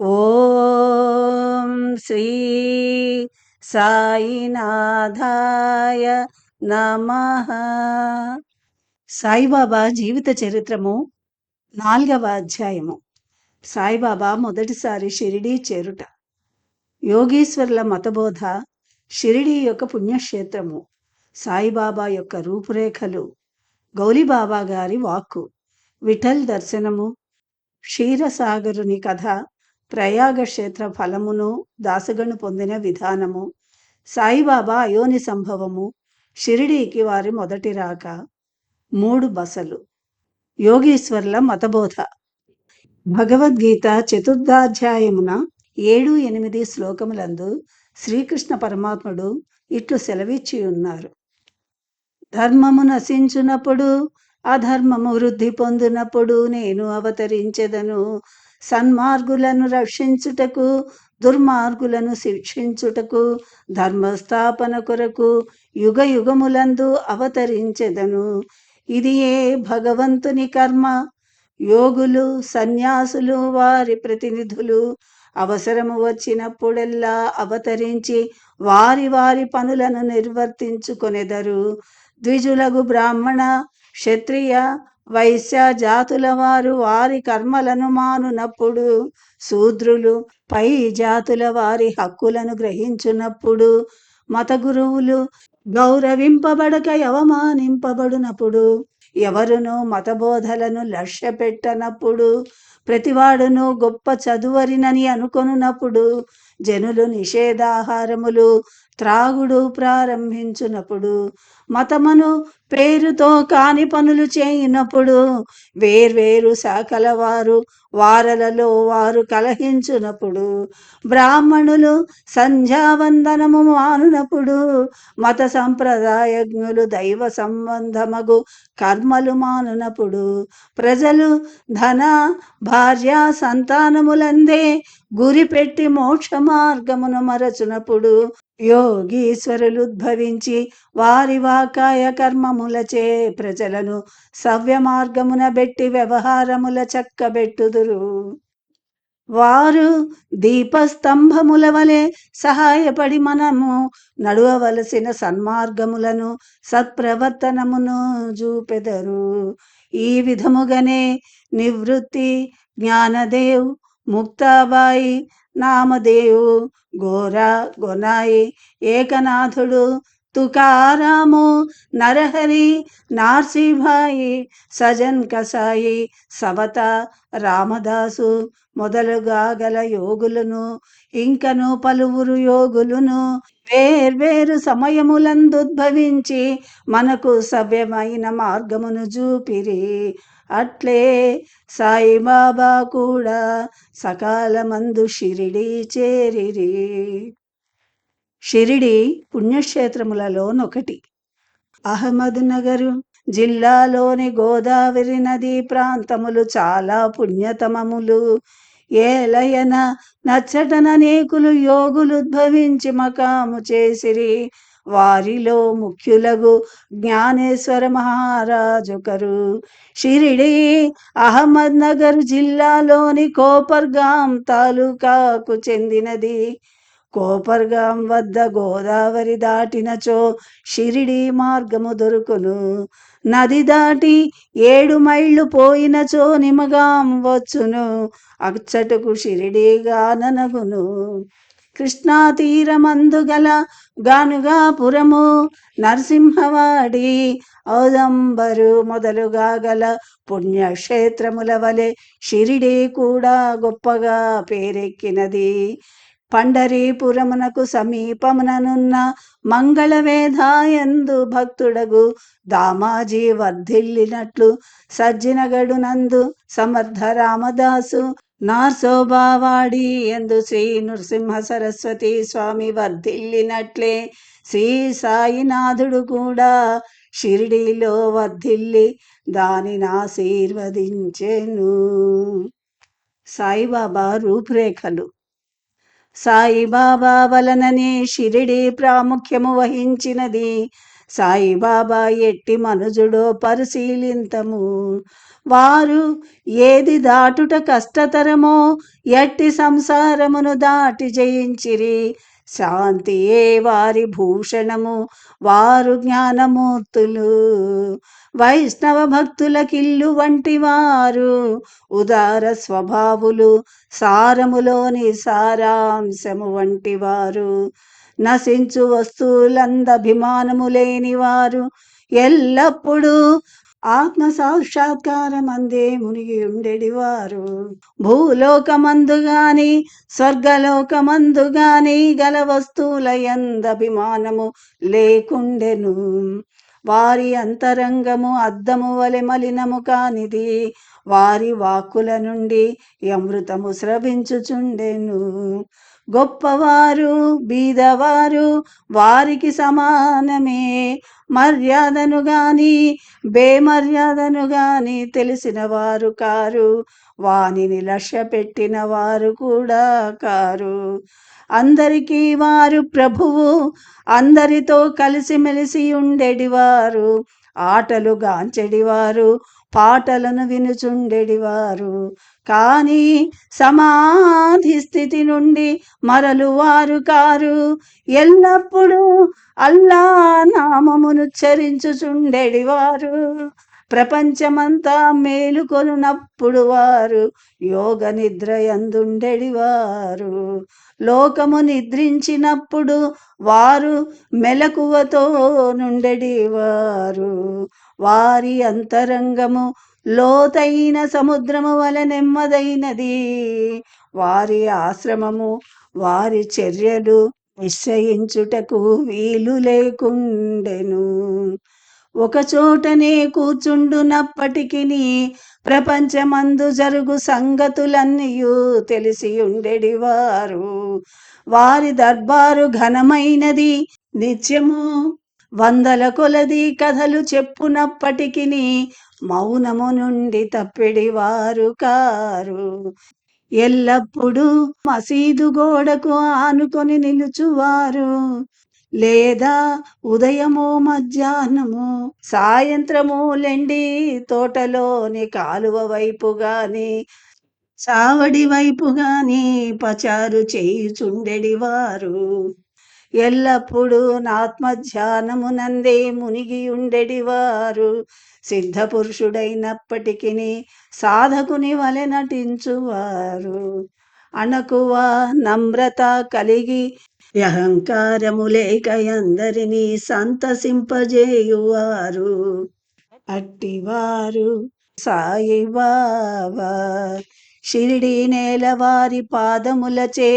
ఓం శ్రీ సాయినాథాయ నమ. సాయిబాబా జీవిత చరిత్రము నాలుగవ అధ్యాయము. సాయిబాబా మొదటిసారి షిరిడీ చేరుట. యోగేశ్వర్ల మతబోధ షిరిడీ యొక్క పుణ్యక్షేత్రము. సాయిబాబా యొక్క రూపురేఖలు గౌలిబాబా గారి వాక్కు విఠల్ దర్శనము క్షీరసాగరుని కథ ప్రయాగ క్షేత్ర ఫలమును దాసగను పొందిన విధానము సాయిబాబా అయోని సంభవము షిరిడీకి వారి మొదటి రాక. మూడు బసలు. యోగీశ్వర్ల మతబోధ. భగవద్గీత చతుర్థాధ్యాయమున ఏడు ఎనిమిది శ్లోకములందు శ్రీకృష్ణ పరమాత్ముడు ఇట్లు సెలవిచ్చి ఉన్నారు ధర్మము నశించునప్పుడు అధర్మము వృద్ధి పొందినప్పుడు నేను అవతరించెదను. సన్మార్గులను రక్షించుటకు దుర్మార్గులను శిక్షించుటకు ధర్మస్థాపన కొరకు యుగ యుగములందు అవతరించెదను. ఇది ఏ భగవంతుని కర్మ? యోగులు సన్యాసులు వారి ప్రతినిధులు అవసరము వచ్చినప్పుడెల్లా అవతరించి వారి వారి పనులను నిర్వర్తించుకొనెదరు. ద్విజులగు బ్రాహ్మణ క్షత్రియ వైశ్య జాతుల వారు వారి కర్మలను మానునప్పుడు శూద్రులు పై జాతుల వారి హక్కులను గ్రహించునప్పుడు మత గురువులు గౌరవింపబడక అవమానింపబడినప్పుడు ఎవరును మతబోధలను లక్ష్య పెట్టనప్పుడు ప్రతివాడును గొప్ప చదువరినని అనుకొనున్నప్పుడు జనులు నిషేధాహారములు త్రాగుడు ప్రారంభించినప్పుడు మతమును పేరుతో కాని పనులు చేయినప్పుడు వేర్వేరు శాఖల వారు వారలలో వారు కలహించునప్పుడు బ్రాహ్మణులు సంధ్యావందనము మానునప్పుడు మత సంప్రదాయజ్ఞులు దైవ సంబంధమగు కర్మలు మానునప్పుడు ప్రజలు ధన భార్య సంతానములందే గురి పెట్టి మోక్ష మార్గమును మరచునప్పుడు యోగీశ్వరులు ఉద్భవించి వారి వాకాయ కర్మములచే ప్రజలను సవ్య మార్గమున బెట్టి వ్యవహారముల చక్కబెట్టుదురు. వారు దీపస్తంభముల వలె సహాయపడి మనము నడువవలసిన సన్మార్గములను సత్ప్రవర్తనమును చూపెదరు ఈ విధముగానే నివృత్తి జ్ఞానదేవ్ ముక్తాబాయి నామదేవు గోరా గొనాయి ఏకనాథుడు తుకారాము. నరహరి నార్సీభాయి సజన్ కసాయి సవత రామదాసు మొదలుగా గల యోగులను ఇంకను పలువురు యోగులను వేర్వేరు సమయములందుద్భవించి మనకు సవ్యమైన మార్గమును చూపిరి. అట్లే సాయిబాబా కూడా సకాలమందు షిరిడి చేరిరి. షిరిడి పుణ్యక్షేత్రములలోనొకటి. అహ్మద్ నగరు జిల్లాలోని గోదావరి నది ప్రాంతములు చాలా పుణ్యతమములు. ఏలయన నచ్చటన నేకులు యోగులు ఉద్భవించి మకాము చేసిరి. వారిలో ముఖ్యులగు జ్ఞానేశ్వర మహారాజుకరు. షిరిడి అహ్మద్నగర్ జిల్లాలోని కోపర్గాం తాలూకాకు చెందినది. కోపర్గాం వద్ద గోదావరి దాటినచో షిరిడి మార్గము దొరుకును. నది దాటి ఏడు మైళ్ళు పోయినచో నిమగాం వచ్చును. అచ్చటకు షిరిడిగా ననగును కృష్ణా తీరమందు గల గానుగాపురము నరసింహవాడి ఔదంబరు మొదలుగా గల పుణ్యక్షేత్రముల వలె షిరిడి కూడా గొప్పగా పేరెక్కినది. పండరీపురమునకు సమీపముననున్న మంగళవేధాయందు భక్తుడగు దామాజీ వర్ధిల్లినట్లు సజ్జినగడునందు సమర్థ రామదాసు నార్సోబావాడి ఎందు శ్రీ నృసింహ సరస్వతి స్వామి వర్ధిల్లినట్లే శ్రీ సాయినాథుడు కూడా షిరిడీలో వర్ధిల్లి దానిని ఆశీర్వదించెను. సాయిబాబా రూపురేఖలు. సాయిబాబా వలననే షిరిడి ప్రాముఖ్యము వహించినది. సాయిబాబా ఎట్టి మనుజుడో పరిశీలింతము. వారు ఏది దాటుట కష్టతరమో ఎట్టి సంసారమును దాటి జయించిరి. శాంతియే వారి భూషణము? వారు జ్ఞానమూర్తులు. వైష్ణవ భక్తులకిల్లు వంటి వారు ఉదార స్వభావులు సారములోని సారాంశము వంటి వారు నశించు వస్తువులందభిమానము లేని వారు ఎల్లప్పుడూ ఆత్మ సాక్షాత్కారం అందే మునిగి ఉండేడివారు భూలోకమందు స్వర్గలోకమందుగాని స్వర్గలోకమందు గల వస్తువుల ఎందభిమానము లేకుండెను. వారి అంతరంగము అద్దము వలె మలినము కానిది వారి వాక్కుల నుండి అమృతము స్రవించుచుండెను. గొప్పవారు బీదవారు వారికి సమానమే. మర్యాదను గాని బేమర్యాదను గాని తెలిసిన వారు కారు. వానిని లక్ష్య పెట్టిన వారు కూడా కారు. అందరికీ వారు ప్రభువు. అందరితో కలిసిమెలిసి ఉండేడివారు. ఆటలు గాంచెడివారు పాటలను వినుచుండెడివారు. కానీ సమాధి స్థితి నుండి మరలు వారు కారు. ఎల్లప్పుడూ అల్లా నామమును చరించుచుండెడివారు ప్రపంచమంతా మేలుకొనునప్పుడు వారు యోగ నిద్ర ఎందుండెడివారు లోకము నిద్రించినప్పుడు వారు మెలకువతో నుండెడివారు వారి అంతరంగము లోతైన సముద్రము వల నెమ్మదైనది. వారి ఆశ్రమము వారి చర్యలు నిశ్చయించుటకు వీలు లేకుండెను. ఒక చోటనే కూర్చుండునప్పటికీ ప్రపంచమందు జరుగు సంగతులన్నీయు తెలిసి ఉండేడివారు వారి దర్బారు ఘనమైనది నిత్యము. వందల కొలది కథలు చెప్పునప్పటికీ మౌనము నుండి తప్పిడివారు కారు. ఎల్లప్పుడూ మసీదు గోడకు ఆనుకొని నిలుచువారు. లేదా ఉదయము మధ్యాహ్నము సాయంత్రము లెండి తోటలోని కాలువ వైపు గాని చావడి వైపు గాని పచారు చేయుచుండెడివారు. ఎల్లప్పుడూ నాత్మధ్యానమునందే మునిగి ఉండెడివారు సిద్ధపురుషుడైనప్పటికీ సాధకుని వలె నటించువారు. అణకువ నమ్రత కలిగి అహంకారము లేక అందరినీ సంతసింపజేయువారు. అట్టివారు సాయిబాబా షిరిడి నేల వారి పాదములచే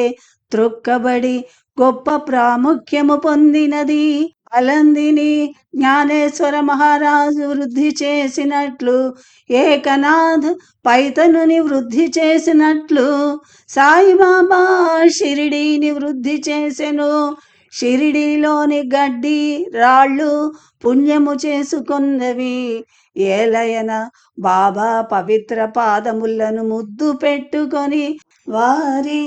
త్రొక్కబడి గొప్ప ప్రాముఖ్యము పొందినది అలందిని జ్ఞానేశ్వర మహారాజు వృద్ధి చేసినట్లు ఏకనాథ్ పైతనుని వృద్ధి చేసినట్లు సాయిబాబా షిరిడీని వృద్ధి చేసెను. షిరిడీలోని గడ్డి రాళ్ళు పుణ్యము చేసుకున్నవి. ఏలయన బాబా పవిత్ర పాదములను ముద్దు పెట్టుకొని వారి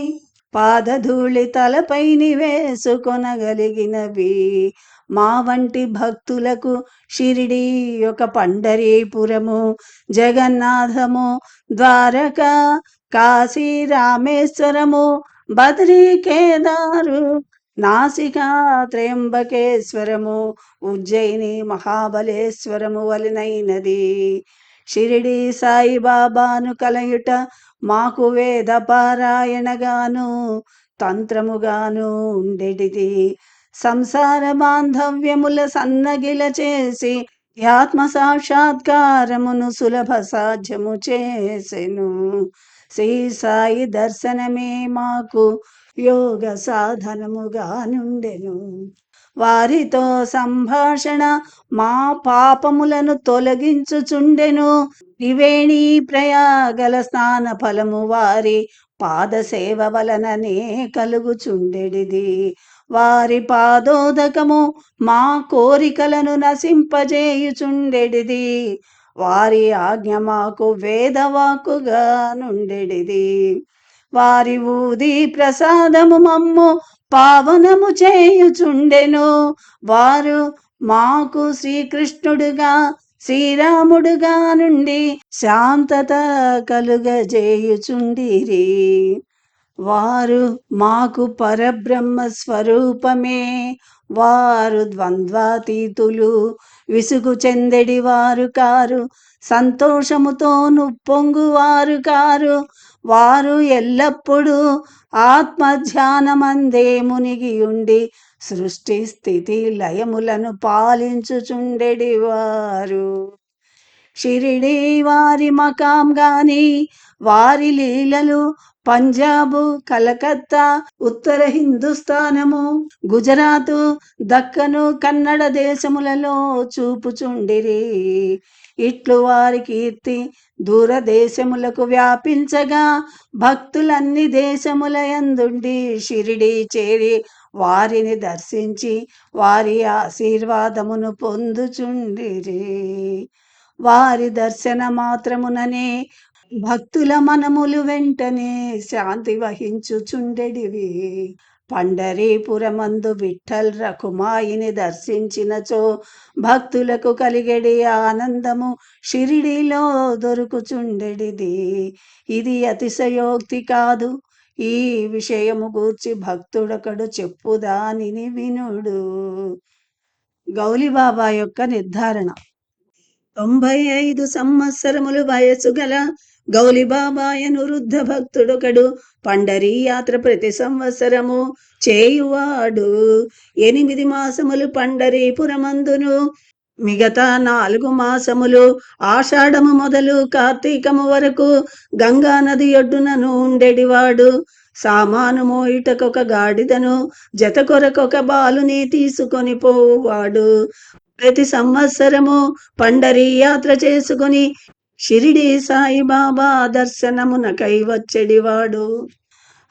పాదధూళి తలపైని వేసుకొనగలిగినవి మా వంటి భక్తులకు షిరిడి ఒక పండరీపురము జగన్నాథము ద్వారక కాశీ రామేశ్వరము బద్రీ కేదారు నాసికా త్రయంబకేశ్వరము ఉజ్జయిని మహాబలేశ్వరము వలనైనది. షిరిడి సాయిబాబాను కలయుట మాకు వేద పారాయణగాను తంత్రముగాను ఉండేటిది. సంసార బాంధవ్యముల సన్నగిల చేసి ఆత్మ సాక్షాత్కారమును సులభ సాధ్యము చేసెను. శ్రీ సాయి దర్శనమే మాకు యోగ సాధనముగా నుండెను. వారితో సంభాషణ మా పాపములను తొలగించుచుండెను. త్రివేణి ప్రయాగల స్నాన ఫలము వారి పాదసేవ వలననే కలుగుచుండెడిది. వారి పాదోదకము మా కోరికలను నశింపజేయుచుండెడిది. వారి ఆజ్ఞ మాకు వేదవాకుగా నుండెడిది. వారి ఊది ప్రసాదము మమ్ము పావనము చేయుచుండెను. వారు మాకు శ్రీకృష్ణుడుగా శ్రీరాముడుగా నుండి శాంతత కలుగజేయుచుండిరి. వారు మాకు పరబ్రహ్మ స్వరూపమే. వారు ద్వంద్వాతీతులు విసుగు చెందెడి వారు కారు సంతోషముతోను పొంగువారు కారు. వారు ఎల్లప్పుడూ ఆత్మధ్యానమందే మునిగి ఉండి సృష్టి స్థితి లయములను పాలించుచుండెడి వారు. షిరిడి వారి మకాం గాని వారి లీలలు పంజాబు కలకత్తా ఉత్తర హిందుస్థానము గుజరాతు దక్కను కన్నడ దేశములలో చూపుచుండిరి. ఇట్లు వారి కీర్తి దూరదేశములకు వ్యాపించగా భక్తులన్ని దేశముల యందుండి షిరిడి చేరి వారిని దర్శించి వారి ఆశీర్వాదమును పొందుచుండిరి. వారి దర్శన మాత్రముననే భక్తుల మనములు వెంటనే శాంతి వహించుచుండెడివి. పండరీపురమందు విఠల్ రకుమాయిని దర్శించినచో భక్తులకు కలిగెడి ఆనందము షిరిడిలో దొరుకుచుండెడిది. ఇది అతిశయోక్తి కాదు. ఈ విషయము గూర్చి భక్తుడొకడు చెప్పుదానిని వినుడు. గౌలిబాబా యొక్క నిర్ధారణ. తొంభై ఐదు సంవత్సరములు వయసు గల గౌలిబాబాయను వృద్ధ భక్తుడొకడు. పండరీ యాత్ర ప్రతి సంవత్సరము చేయువాడు. ఎనిమిది మాసములు పండరీపురమందును. మిగతా నాలుగు మాసములు ఆషాఢము మొదలు కార్తీకము వరకు గంగా నది ఒడ్డునను ఉండేడివాడు. సామాను మోయిటకొక గాడిదను జత కొరకొక బాలుని తీసుకొని పోవాడు ప్రతి సంవత్సరము పండరీ యాత్ర చేసుకుని షిరిడి సాయిబాబా దర్శనమునకై వచ్చెడివాడు.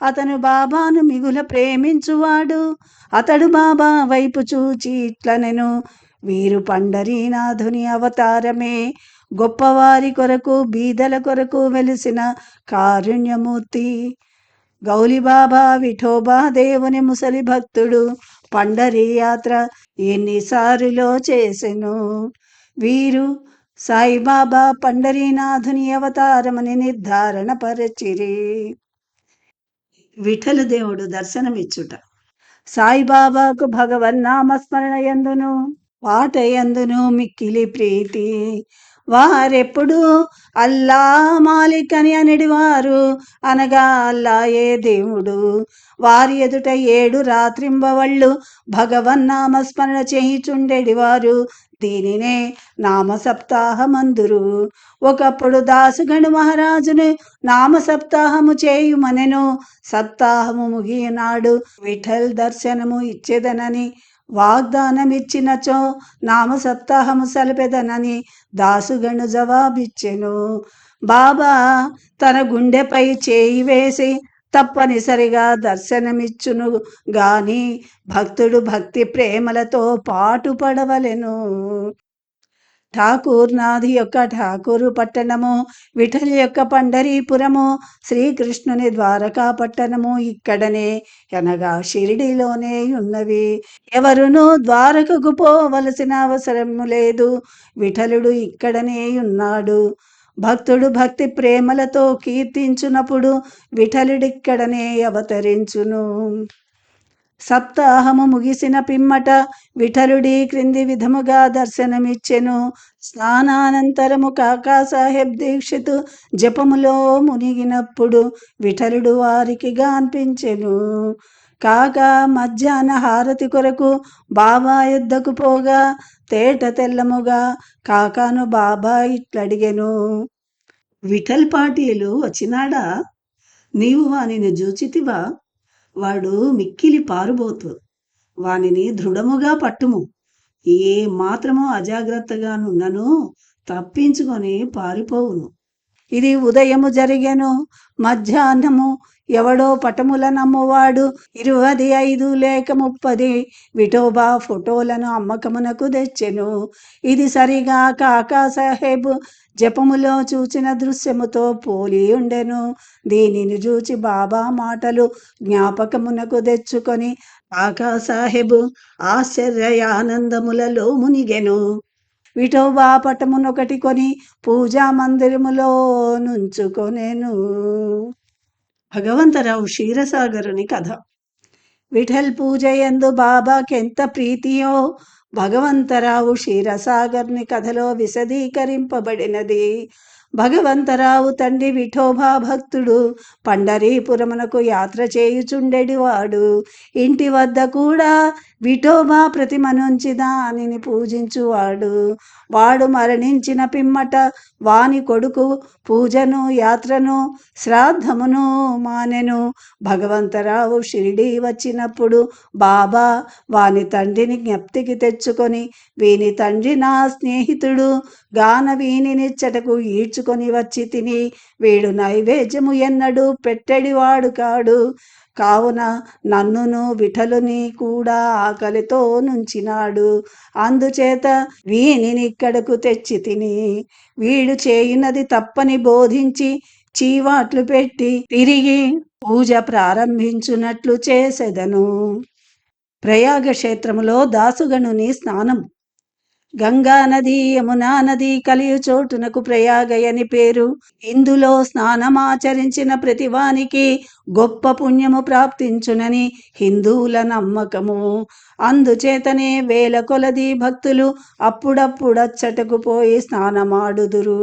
అతను బాబాను మిగుల ప్రేమించువాడు. అతడు బాబా వైపు చూచి ఇట్లనెను వీరు పండరీనాథుని అవతారమే. గొప్పవారి కొరకు బీదల కొరకు వెలిసిన కారుణ్యమూర్తి. గౌలిబాబా విఠోబా దేవుని ముసలి భక్తుడు. పండరీ యాత్ర ఎన్నిసార్లు చేసెను. వీరు సాయిబాబా పండరీనాథుని అవతారమని నిర్ధారణ పరిచిరి. విఠలదేవుడు దర్శనమిచ్చుట. సాయిబాబాకు భగవన్నామస్మరణ ఎందును? పాట ఎందును? మిక్కిలి ప్రీతి. వారెప్పుడు అల్లా మాలిక్ అని అనిడివారు. అనగా అల్లాయే దేవుడు. వారి ఎదుట ఏడు రాత్రింబవళ్ళు భగవన్నామస్మరణ చేయుచుండెడివారు. దీనినే నామ సప్తాహమందురు ఒకప్పుడు దాసుగణు మహారాజును నామ సప్తాహము చేయుమనెను సప్తాహము ముగియనాడు విఠల్ దర్శనము ఇచ్చేదనని వాగ్దానమిచ్చినచో నామ సప్తాహము సలిపెదనని దాసుగణు జవాబిచ్చెను. బాబా తన గుండెపై చేయి వేసి తప్పనిసరిగా దర్శనమిచ్చును గాని భక్తుడు భక్తి ప్రేమలతో పాటు పడవలెను. ఠాకూర్ నాథి యొక్క ఠాకూరు పట్టణము విఠల్ యొక్క పండరీపురము శ్రీకృష్ణుని ద్వారకా పట్టణము ఇక్కడనే అనగా షిరిడిలోనే ఉన్నవి. ఎవరునూ ద్వారకకు పోవలసిన అవసరము లేదు. విఠలుడు ఇక్కడనే ఉన్నాడు. భక్తుడు భక్తి ప్రేమలతో కీర్తించునప్పుడు విఠలుడిక్కడనే అవతరించును. సప్తాహము ముగిసిన పిమ్మట విఠలుడి క్రింది విధముగా దర్శనమిచ్చెను. స్నానానంతరము కాకాసాహెబ్ దీక్షితు జపములో మునిగినప్పుడు విఠలుడు వారికి గాన్పించెను. కాగా మధ్యాహ్న హారతి కొరకు బాబా యుద్ధకు పోగా తేట తెల్లముగా కాకాను బాబా ఇట్లడిగెను. విఠల్ పాటీలు వచ్చినాడా? నీవు వానిని జూచితివా? వాడు మిక్కిలి పారుబోతు. వానిని దృఢముగా పట్టుము. ఏ మాత్రము అజాగ్రత్తగానున్నను తప్పించుకొని పారిపోవును. ఇది ఉదయము జరిగెను. మధ్యాహ్నము ఎవడో పటముల నమ్మువాడు. ఇరువది ఐదు లేక ముప్పది. విఠోబా ఫోటోలను అమ్మకమునకు తెచ్చెను. ఇది సరిగా కాకా సాహెబ్ జపములో చూచిన దృశ్యముతో పోలి ఉండెను దీనిని చూచి బాబా మాటలు జ్ఞాపకమునకు తెచ్చుకొని కాకాసాహెబు ఆశ్చర్యానందములలో మునిగెను. విఠోబా పటమునొకటి కొని పూజా మందిరములో నుంచుకొనెను. భగవంతరావు క్షీరసాగరుని కథ. విఠల్ పూజ ఎందు బాబాకెంత ప్రీతియో భగవంతరావు క్షీరసాగర్ని కథలో విశదీకరింపబడినది. భగవంతరావు తండ్రి విఠోబా భక్తుడు పండరీపురమునకు యాత్ర చేయుచుండెడివాడు. ఇంటి వద్ద కూడా విఠోబా ప్రతిమనుంచి దానిని పూజించువాడు. వాడు మరణించిన పిమ్మట వాని కొడుకు పూజను యాత్రను శ్రాద్ధమును మానెను. భగవంతరావు షిరిడి వచ్చినప్పుడు బాబా వాని తండ్రిని జ్ఞప్తికి తెచ్చుకొని వీని తండ్రి నా స్నేహితుడు. గాన వీనినిచ్చటకు ఈడ్చుకొని వచ్చి తిని వీడు నైవేద్యము ఎన్నడూ పెట్టెడివాడు కాడు. కావున నన్నును విఠలుని కూడా ఆకలితో నుంచినాడు. అందుచేత వీనిని ఇక్కడకు తెచ్చి తిని వీడు చేయినది తప్పని బోధించి చీవాట్లు పెట్టి తిరిగి పూజ ప్రారంభించునట్లు చేసెదను. ప్రయాగ క్షేత్రములో దాసుగణుని స్నానం గంగా నది యమునా నది కలియు చోటునకు ప్రయాగయని పేరు. ఇందులో స్నానమాచరించిన ప్రతివానికి గొప్ప పుణ్యము ప్రాప్తించునని హిందువుల నమ్మకము. అందుచేతనే వేల కొలది భక్తులు అప్పుడప్పుడచ్చటకు పోయి స్నానమాడుదురు.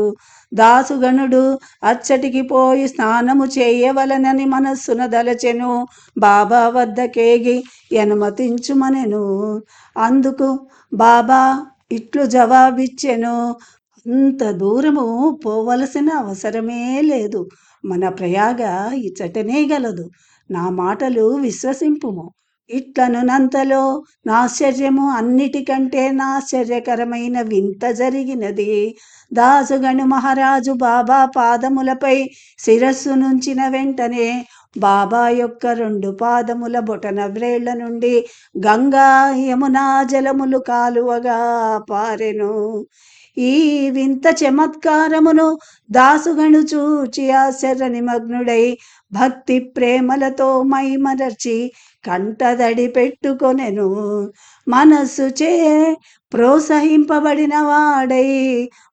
దాసుగణుడు అచ్చటికి పోయి స్నానము చేయవలనని మనస్సున దలచెను. బాబా వద్దకేగి అనుమతించుమనెను అందుకు బాబా ఇట్లు జవాబిచ్చెను. అంత దూరము పోవలసిన అవసరమే లేదు. మన ప్రయాగ ఇచ్చటనే గలదు. నా మాటలు విశ్వసింపుము. ఇట్లనునంతలో నాశ్చర్యము అన్నిటికంటే నాశ్చర్యకరమైన వింత జరిగినది. దాసుగణు మహారాజు బాబా పాదములపై శిరస్సు నుంచిన వెంటనే బాబా యొక్క రెండు పాదముల బొటన వ్రేళ్ళ నుండి గంగా యమునా జలములు కాలువగా పారెను. ఈ వింత చమత్కారమును దాసుగణు చూచి ఆశ్చర్య నిమగ్నుడై భక్తి ప్రేమలతో మైమరచి కంటదడి పెట్టుకొనెను. మనస్సుచే ప్రోత్సహింపబడిన వాడై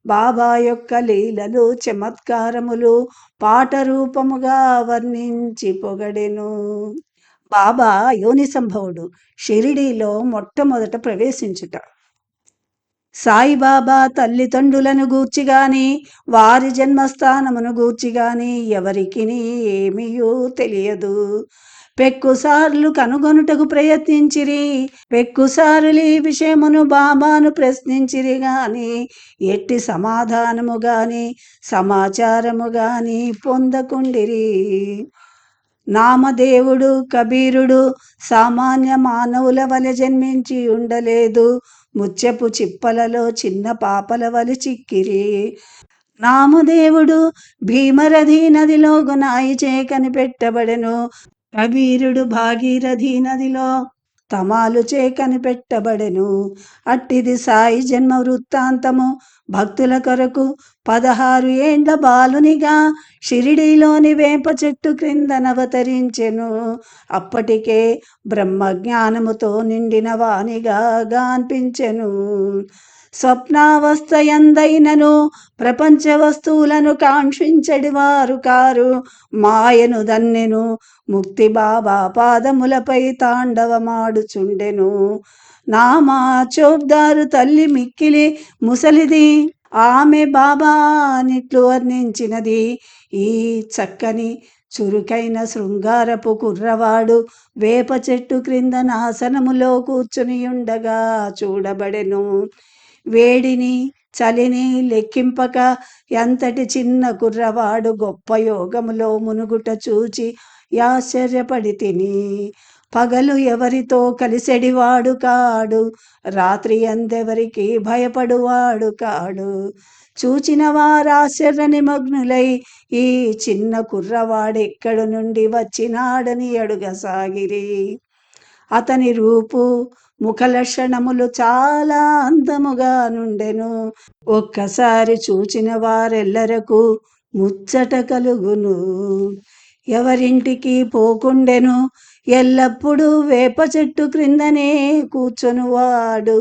బాబా యొక్క లీలలు చమత్కారములు పాట రూపముగా వర్ణించి పొగడెను. బాబా యోని సంభవుడు షిరిడీలో మొట్టమొదట ప్రవేశించుట. సాయిబాబా తల్లిదండ్రులను గూర్చి గాని వారి జన్మస్థానమును గూర్చి గాని ఎవరికి ఏమీయూ తెలియదు. పెక్కుసార్లు కనుగొనుటకు ప్రయత్నించిరి. పెక్కుసారులు ఈ విషయమును బాబాను ప్రశ్నించిరి గాని ఎట్టి సమాధానము గాని సమాచారము గాని పొందకుండిరి. నామదేవుడు కబీరుడు సామాన్య మానవుల వలె జన్మించి ఉండలేదు. ముత్యపు చిప్పలలో చిన్న పాపల వలె చిక్కిరి. నామదేవుడు భీమరథి నదిలో గునాయి చే కనిపెట్టబడెను కబీరుడు భాగీరథి నదిలో తమాలు చే కనిపెట్టబడెను అట్టిది సాయి జన్మ వృత్తాంతము. భక్తుల కొరకు పదహారు ఏండ్ల బాలునిగా షిరిడీలోని వేప చెట్టు క్రిందనవతరించెను అప్పటికే బ్రహ్మజ్ఞానముతో నిండిన వానిగా గాన్పించెను. స్వప్నావస్థ ఎందైనను ప్రపంచ వస్తువులను కాంక్షించడి వారు కారు. మాయను దన్నెను ముక్తి బాబా పాదములపై తాండవమాడుచుండెను. నామా చోబ్దారు తల్లి మిక్కిలి ముసలిది. ఆమె బాబా నిట్లు వర్ణించినది. ఈ చక్కని చురుకైన శృంగారపు కుర్రవాడు వేప చెట్టు క్రింద నాసనములో కూర్చుని ఉండగా చూడబడెను. వేడిని చలిని లెక్కింపక ఎంతటి చిన్న కుర్రవాడు గొప్ప యోగములో మునుగుట చూచి ఆశ్చర్యపడి తిని పగలు ఎవరితో కలిసెడివాడు కాడు రాత్రి అందెవరికి భయపడువాడు కాడు. చూచిన వారాశ్చర్య నిమగ్నులై ఈ చిన్న కుర్రవాడెక్కడి నుండి వచ్చినాడని అడుగసాగిరి. అతని రూపు ముఖలక్షణములు చాలా అందముగా నుండెను. ఒక్కసారి చూచిన వారెల్లరకు ముచ్చట కలుగును. ఎవరింటికి పోకుండెను ఎల్లప్పుడూ వేప చెట్టు క్రిందనే కూర్చొనివాడు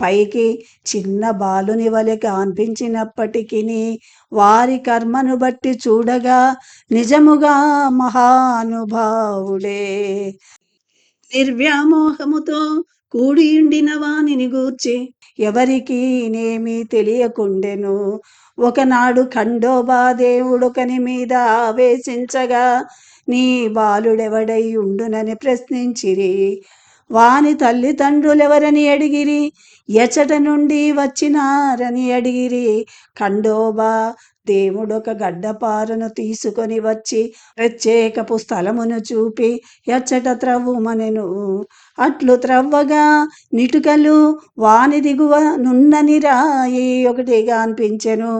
పైకి చిన్న బాలుని వలె కనిపించినప్పటికీ వారి కర్మను బట్టి చూడగా నిజముగా మహానుభావుడే. నిర్వ్యామోహముతో కూడియుండిన వానిని గూర్చి ఎవరికి నేమి తెలియకుండెను. ఒకనాడు ఖండోబా దేవుడొకని మీద ఆవేశించగా నీ బాలుడెవడై ఉండునని ప్రశ్నించిరి. వాని తల్లిదండ్రులెవరని అడిగిరి? ఎచట నుండి వచ్చినారని అడిగిరి. ఖండోబా దేవుడొక గడ్డపారను తీసుకొని వచ్చి ప్రత్యేకపు స్థలమును చూపి ఎచ్చట త్రవ్వుమనెను. అట్లు త్రవ్వగా నిటుకలు వాని దిగువ నున్నని రాయి ఒకటిగా అనిపించెను.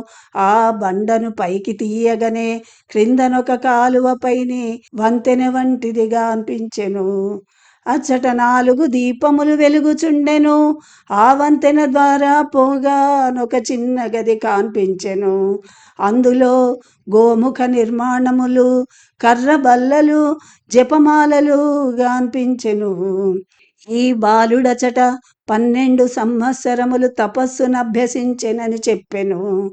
ఆ బండను పైకి తీయగనే క్రిందనొక కాలువపైని వంతెన వంటిదిగా అనిపించెను. అచ్చట నాలుగు దీపములు వెలుగుచుండెను. ఆ వంతెన ద్వారా పోగా ఒక చిన్న గది కాన్పించెను. అందులో గోముఖ నిర్మాణములు కర్ర బల్లలు జపమాలలు గాన్పించెను. ఈ బాలుడచట పన్నెండు సంవత్సరములు తపస్సును అభ్యసించెనని చెప్పెను.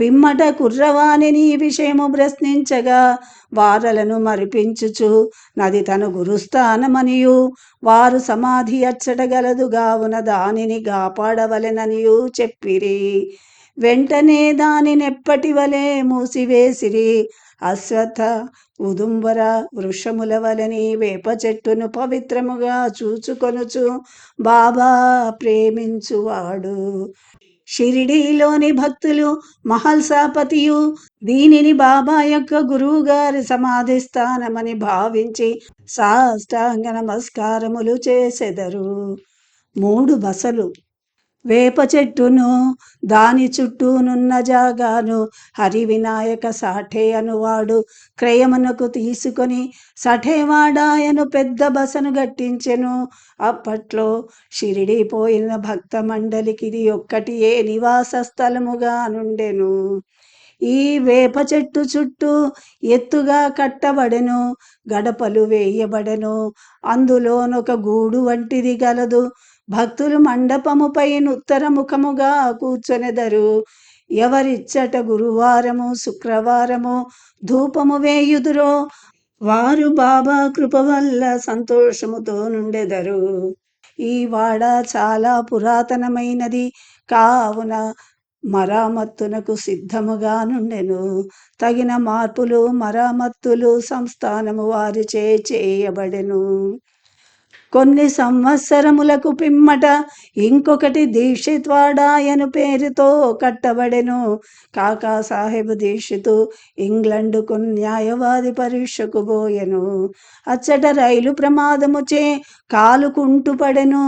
పిమ్మట కుర్రవాణిని ఈ విషయము ప్రశ్నించగా వారలను మరిపించుచు నది తన గురుస్థానమనియు. వారు సమాధి అచ్చటగలదు గావున దానిని కాపాడవలెననియు చెప్పిరి. వెంటనే దానినెప్పటి వలె మూసివేసిరి. అశ్వత్థ ఉదుంబర వృషముల వలని వేప చెట్టును పవిత్రముగా చూచుకొనుచు బాబా ప్రేమించువాడు. షిరిడీలోని భక్తులు మహల్సాపతియు దీనిని బాబా యొక్క గురువు గారి సమాధి స్థానమని భావించి సాష్టాంగ నమస్కారములు చేసెదరు. మూడు బసలు వేప చెట్టును దాని చుట్టూనున్న జాగాను హరి వినాయక సాఠే అనువాడు. క్రయమునకు తీసుకొని సఠేవాడాయను పెద్ద బసను గట్టించెను. అప్పట్లో షిరిడి పోయిన భక్త మండలికి ఇది ఒక్కటి ఏ నివాస స్థలముగా నుండెను. ఈ వేప చెట్టు చుట్టూ ఎత్తుగా కట్టబడెను గడపలు వేయబడెను. అందులోనొక గూడు వంటిది గలదు. భక్తులు మండపముపై ఉత్తరముఖముగా కూర్చొనెదరు. ఎవరిచ్చట గురువారము శుక్రవారము ధూపము వేయుదురో వారు బాబా కృప వల్ల సంతోషముతో నుండెదరు. ఈ వాడ చాలా పురాతనమైనది. కావున మరామత్తునకు సిద్ధముగా నుండెను. తగిన మార్పులు మరామత్తులు సంస్థానము వారిచే చేయబడెను. కొన్ని సంవత్సరములకు పిమ్మట ఇంకొకటి దీక్షిత్వాడాయను పేరుతో కట్టబడెను. కాకా సాహెబ్ దీక్షితు ఇంగ్లండుకు న్యాయవాది పరీక్షకు పోయెను అచ్చట రైలు ప్రమాదముచే కాలు కుంటుపడెను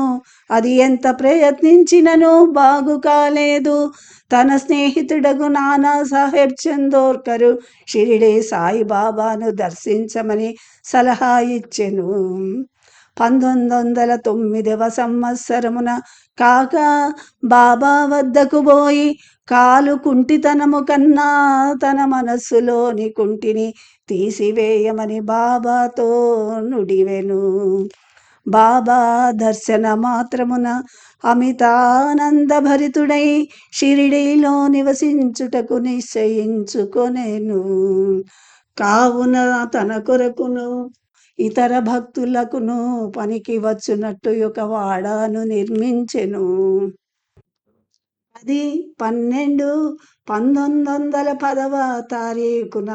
అది ఎంత ప్రయత్నించినను బాగు కాలేదు. తన స్నేహితుడగు నానా సాహెబ్ చందోర్కరు షిరిడే సాయిబాబాను దర్శించమని సలహా ఇచ్చెను. పంతొమ్మిది వందల తొమ్మిదవ సంవత్సరమున కాక బాబా వద్దకు పోయి కాలు కుంటితనము కన్నా తన మనస్సులోని కుంటిని తీసివేయమని బాబాతో నుడివెను. బాబా దర్శన మాత్రమున అమితానందభరితుడై షిరిడీలో నివసించుటకు నిశ్చయించుకొనేను. కావున తన కొరకును ఇతర భక్తులకును పనికి వచ్చినట్టు ఒక వాడాను నిర్మించెను. అది పన్నెండు పంతొమ్మిది వందల పదవ తారీఖున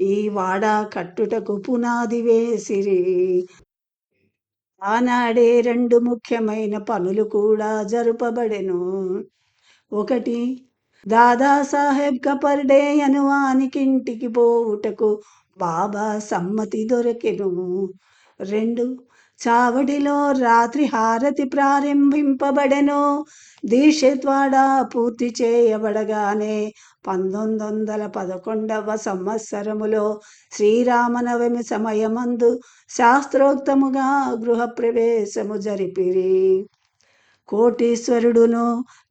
ఈ వాడ కట్టుటకు పునాది వేసిరి. ఆనాడే రెండు ముఖ్యమైన పనులు కూడా జరుపబడెను. ఒకటి దాదాసాహెబ్ కపర్డే అను వానికింటికి పోవుటకు బాబా సమ్మతి దొరికెను. రెండు చావడిలో రాత్రి హారతి ప్రారంభింపబడెను. దీక్షత్వాడ పూర్తి చేయబడగానే పంతొమ్మిది వందల పదకొండవ సంవత్సరములో శ్రీరామనవమి సమయమందు శాస్త్రోక్తముగా గృహప్రవేశము జరిపిరి. కోటీశ్వరుడును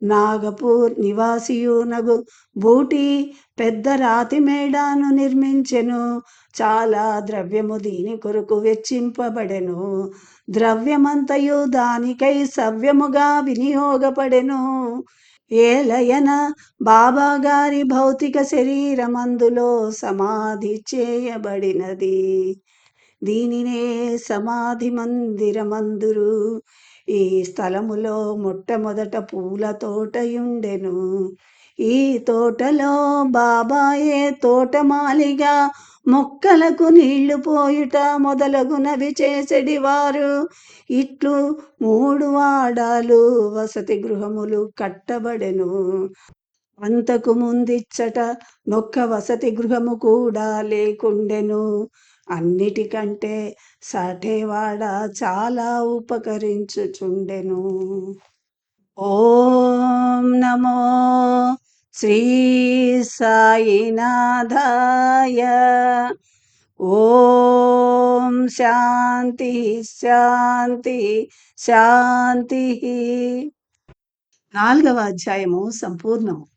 నాగపూర్ నివాసియునగు బూటి పెద్ద రాతి మేడాను నిర్మించెను. చాలా ద్రవ్యము దీని కొరకు వెచ్చింపబడెను. ద్రవ్యమంతయు దానికై సవ్యముగా వినియోగపడెను. ఏలయన బాబా గారి భౌతిక శరీరమందులో సమాధి చేయబడినది. దీనినే సమాధి మందిరమందురు. ఈ స్థలములో మొట్టమొదట పూల తోటయుండెను. ఈ తోటలో బాబాయే తోటమాలిగా మొక్కలకు నీళ్ళు పోయుట మొదలగునవి చేసెడివారు. ఇట్లు మూడు వాడాలు వసతి గృహములు కట్టబడెను. అంతకు ముందిచ్చట మొక్క వసతి గృహము కూడా లేకుండెను. అన్నిటికంటే సాఠేవాడ చాలా ఉపకరించుచుండెను. ఓం నమో శ్రీ సాయినాథాయ. ఓం శాంతి శాంతి శాంతి. నాలుగవ అధ్యాయము సంపూర్ణము.